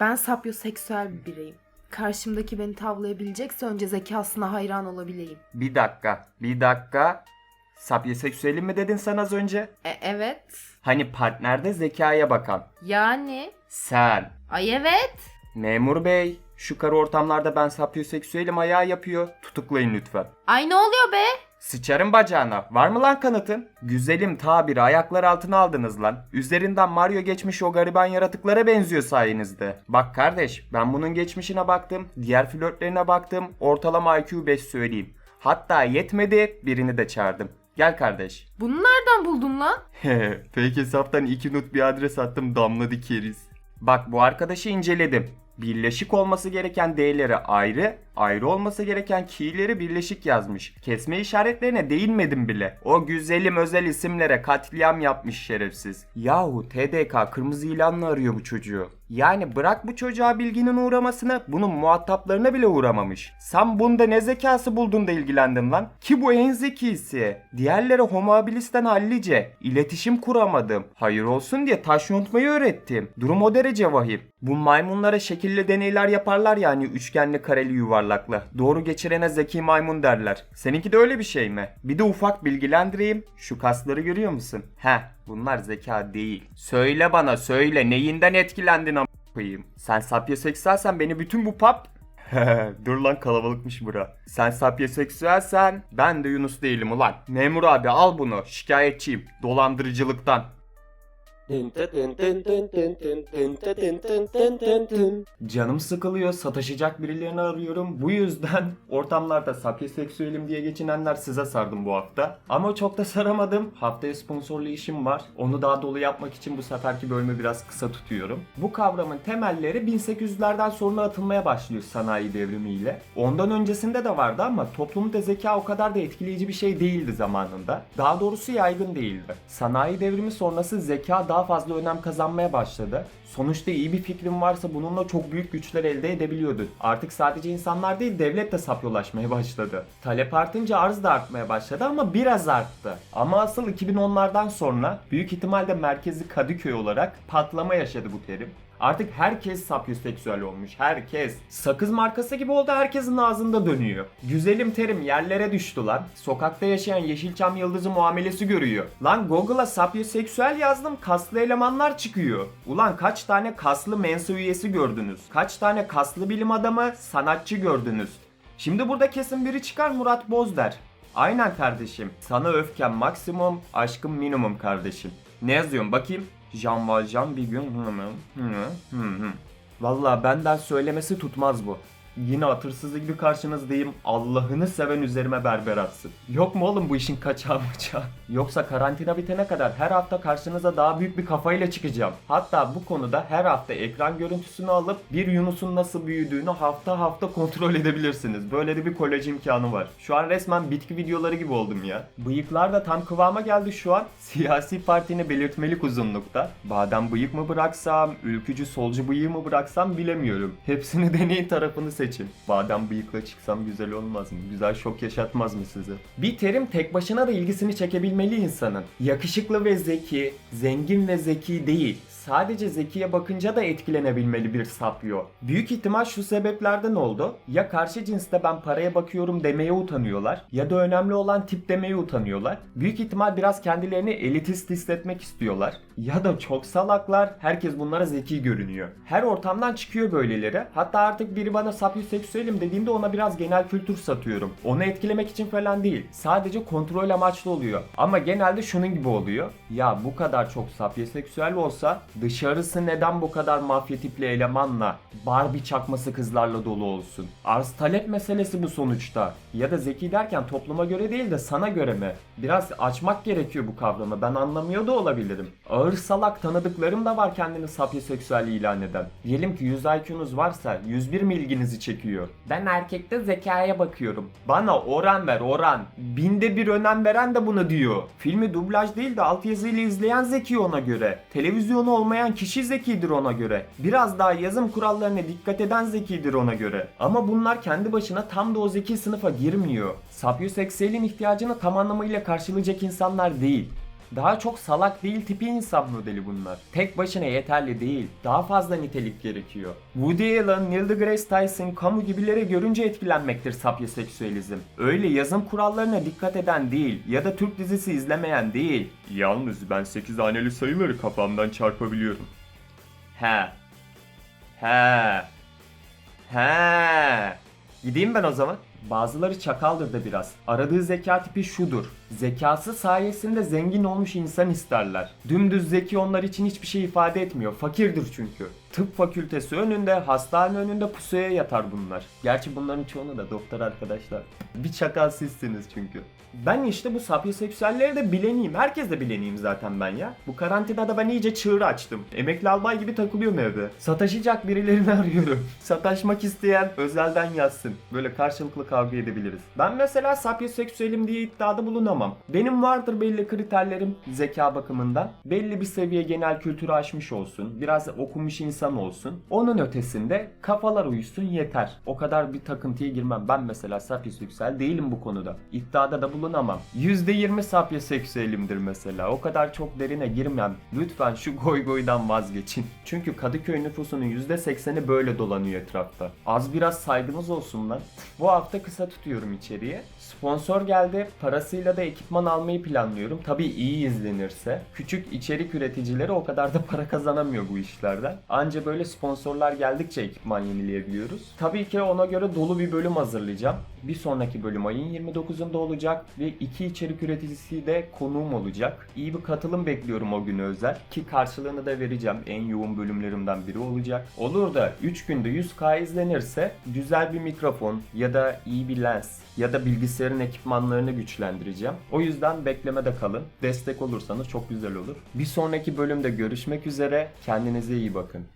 Ben sapyoseksüel bir bireyim. Karşımdaki beni tavlayabilecekse önce zekasına hayran olabileyim. Bir dakika, bir dakika. Sapyoseksüelim mi dedin sen az önce? E evet. Hani partnerde zekaya bakan. Yani? Sen. Ay evet. Memur bey, şu karı ortamlarda ben sapyoseksüelim ayağı yapıyor. Tutuklayın lütfen. Ay ne oluyor be? Sıçarım bacağına. Var mı lan kanıtın? Güzelim tabiri ayaklar altına aldınız lan. Üzerinden Mario geçmiş o gariban yaratıklara benziyor sayenizde. Bak kardeş ben bunun geçmişine baktım. Diğer flörtlerine baktım. Ortalama IQ 5 söyleyeyim. Hatta yetmedi birini de çağırdım. Gel kardeş. Bunu nereden buldun lan? Fake hesaptan iki nut bir adres attım damladı keriz. Bak bu arkadaşı inceledim. Birleşik olması gereken D'leri ayrı, ayrı olması gereken key'leri birleşik yazmış. Kesme işaretlerine değinmedim bile. O güzelim özel isimlere katliam yapmış şerefsiz. Yahu TDK kırmızı ilanla arıyor bu çocuğu. Yani bırak bu çocuğa bilginin uğramasını, bunun muhataplarına bile uğramamış. Sen bunda ne zekası buldun da ilgilendin lan? Ki bu en zekisi. Diğerleri homo habilis'ten hallice. İletişim kuramadım. Hayır olsun diye taş yontmayı öğrettim. Durum o derece vahim. Bu maymunlara şekilli deneyler yaparlar yani üçgenli kareli yuvarlaklı. Doğru geçirene zeki maymun derler. Seninki de öyle bir şey mi? Bir de ufak bilgilendireyim. Şu kasları görüyor musun? Heh bunlar zeka değil. Söyle bana söyle neyinden etkilendin am koyayım. Sen sapyoseksüelsen beni bütün bu pap Dur lan kalabalıkmış bura. Sen sapyoseksüelsen ben de Yunus değilim ulan. Memur abi al bunu şikayetçiyim dolandırıcılıktan. Canım sıkılıyor, sataşacak birilerini arıyorum. Bu yüzden ortamlarda sapyoseksüelim diye geçinenler size sardım bu hafta. Ama çok da saramadım. Haftaya sponsorlu işim var. Onu daha dolu yapmak için bu seferki bölümü biraz kısa tutuyorum. Bu kavramın temelleri 1800'lerden sonra atılmaya başlıyor sanayi devrimiyle. Ondan öncesinde de vardı ama toplumda zeka o kadar da etkileyici bir şey değildi zamanında. Daha doğrusu yaygın değildi. Sanayi devrimi sonrası zeka daha fazla önem kazanmaya başladı. Sonuçta iyi bir fikrin varsa bununla çok büyük güçler elde edebiliyordun. Artık sadece insanlar değil devlet de sapyolaşmaya başladı. Talep artınca arz da artmaya başladı ama biraz arttı. Ama asıl 2010'lardan sonra büyük ihtimalle merkezi Kadıköy olarak patlama yaşadı bu terim. Artık herkes sapyoseksüel olmuş. Herkes. Sakız markası gibi oldu herkesin ağzında dönüyor. Güzelim terim yerlere düştü lan. Sokakta yaşayan Yeşilçam yıldızı muamelesi görüyor. Lan Google'a sapyoseksüel yazdım kaslı elemanlar çıkıyor. Ulan kaç tane kaslı mensa üyesi gördünüz? Kaç tane kaslı bilim adamı, sanatçı gördünüz? Şimdi burada kesin biri çıkar Murat Boz der. Aynen kardeşim. Sana öfkem maksimum, aşkım minimum kardeşim. Ne yazıyorum bakayım? Jean Valjean bir gün hı hı hı hı hı. Valla benden söylemesi tutmaz bu. Yine atırsızı gibi karşınızdayım. Allah'ını seven üzerime berber atsın. Yok mu oğlum bu işin kaçağı bıçağı? Yoksa karantina bitene kadar her hafta karşınıza daha büyük bir kafayla çıkacağım. Hatta bu konuda her hafta ekran görüntüsünü alıp bir Yunus'un nasıl büyüdüğünü hafta hafta kontrol edebilirsiniz. Böyle de bir kolaj imkanı var. Şu an resmen bitki videoları gibi oldum ya. Bıyıklar da tam kıvama geldi şu an. Siyasi partini belirtmelik uzunlukta. Badem bıyık mı bıraksam, ülkücü solcu bıyığı mı bıraksam bilemiyorum. Hepsini deneyin tarafını seçin. Badem bıyıkla çıksam güzel olmaz mı? Güzel şok yaşatmaz mı size? Bir terim tek başına da ilgisini çekebilmeli insanın. Yakışıklı ve zeki, zengin ve zeki değil. Sadece zekiye bakınca da etkilenebilmeli bir sapyo. Büyük ihtimal şu sebeplerden oldu. Ya karşı cinste ben paraya bakıyorum demeye utanıyorlar ya da önemli olan tip demeye utanıyorlar. Büyük ihtimal biraz kendilerini elitist hissetmek istiyorlar. Ya da çok salaklar herkes bunlara zeki görünüyor. Her ortamdan çıkıyor böyleleri. Hatta artık biri bana sapyoseksüelim dediğimde ona biraz genel kültür satıyorum. Onu etkilemek için falan değil. Sadece kontrol amaçlı oluyor. Ama genelde şunun gibi oluyor. Ya bu kadar çok sapyoseksüel olsa dışarısı neden bu kadar mafya tipli elemanla, Barbie çakması kızlarla dolu olsun? Arz talep meselesi bu sonuçta. Ya da zeki derken topluma göre değil de sana göre mi? Biraz açmak gerekiyor bu kavramı. Ben anlamıyor da olabilirim. Ağır salak tanıdıklarım da var kendini sapyoseksüel ilan eden. Diyelim ki 100 IQ'nuz varsa 101 mi ilginizi çekiyor? Ben erkekte zekaya bakıyorum. Bana oran ver oran. Binde bir önem veren de bunu diyor. Filmi dublaj değil de altyazıyla izleyen zeki ona göre. Televizyonu olmayan kişi zekidir ona göre. Biraz daha yazım kurallarına dikkat eden zekidir ona göre. Ama bunlar kendi başına tam da o zeki sınıfa girmiyor. Sapyoseksüelin ihtiyacını tam anlamıyla karşılayacak insanlar değil. Daha çok salak değil tipi insan modeli bunlar. Tek başına yeterli değil. Daha fazla nitelik gerekiyor. Woody Allen, Neil deGrasse Tyson, Camus gibileri görünce etkilenmektir sapyoseksüelizm. Öyle yazım kurallarına dikkat eden değil ya da Türk dizisi izlemeyen değil. Yalnız ben 8 haneli sayıları kafamdan çarpabiliyorum. He. He. He. Gideyim ben o zaman. Bazıları çakaldır da biraz. Aradığı zeka tipi şudur. Zekası sayesinde zengin olmuş insan isterler. Dümdüz zeki onlar için hiçbir şey ifade etmiyor. Fakirdir çünkü. Tıp fakültesi önünde, hastane önünde pusuya yatar bunlar. Gerçi bunların çoğunu da doktor arkadaşlar. Bir çakal sizsiniz çünkü. Ben işte bu sapyoseksüelleri de bileneyim. Herkes de bileneyim zaten ben ya. Bu karantinada ben iyice çığır açtım. Emekli albay gibi takılıyorum evde. Sataşacak birilerini arıyorum. Sataşmak isteyen özelden yazsın. Böyle karşılıklı kavga edebiliriz. Ben mesela sapyoseksüelim diye iddiada bulunamam. Benim vardır belli kriterlerim zeka bakımından. Belli bir seviye genel kültürü aşmış olsun. Biraz okumuş insan olsun. Onun ötesinde kafalar uyuşsun yeter. O kadar bir takıntıya girmem. Ben mesela sapyoseksüel değilim bu konuda. İddiada da bulunamam. %20 sapyoseksüelimdir mesela. O kadar çok derine girmem. Lütfen şu goy goydan vazgeçin. Çünkü Kadıköy nüfusunun %80'i böyle dolanıyor etrafta. Az biraz saygınız olsun lan. Bu hafta kısa tutuyorum içeriye. Sponsor geldi. Parasıyla da ekipman almayı planlıyorum. Tabii iyi izlenirse. Küçük içerik üreticileri o kadar da para kazanamıyor bu işlerden. Anca böyle sponsorlar geldikçe ekipman yenileyebiliyoruz. Tabii ki ona göre dolu bir bölüm hazırlayacağım. Bir sonraki bölüm ayın 29'unda olacak ve iki içerik üreticisi de konuğum olacak. İyi bir katılım bekliyorum o günü özel ki karşılığını da vereceğim. En yoğun bölümlerimden biri olacak. Olur da 3 günde 100k izlenirse güzel bir mikrofon ya da iyi bir lens ya da bilgisayarın ekipmanlarını güçlendireceğim. O yüzden beklemede kalın. Destek olursanız çok güzel olur. Bir sonraki bölümde görüşmek üzere. Kendinize iyi bakın.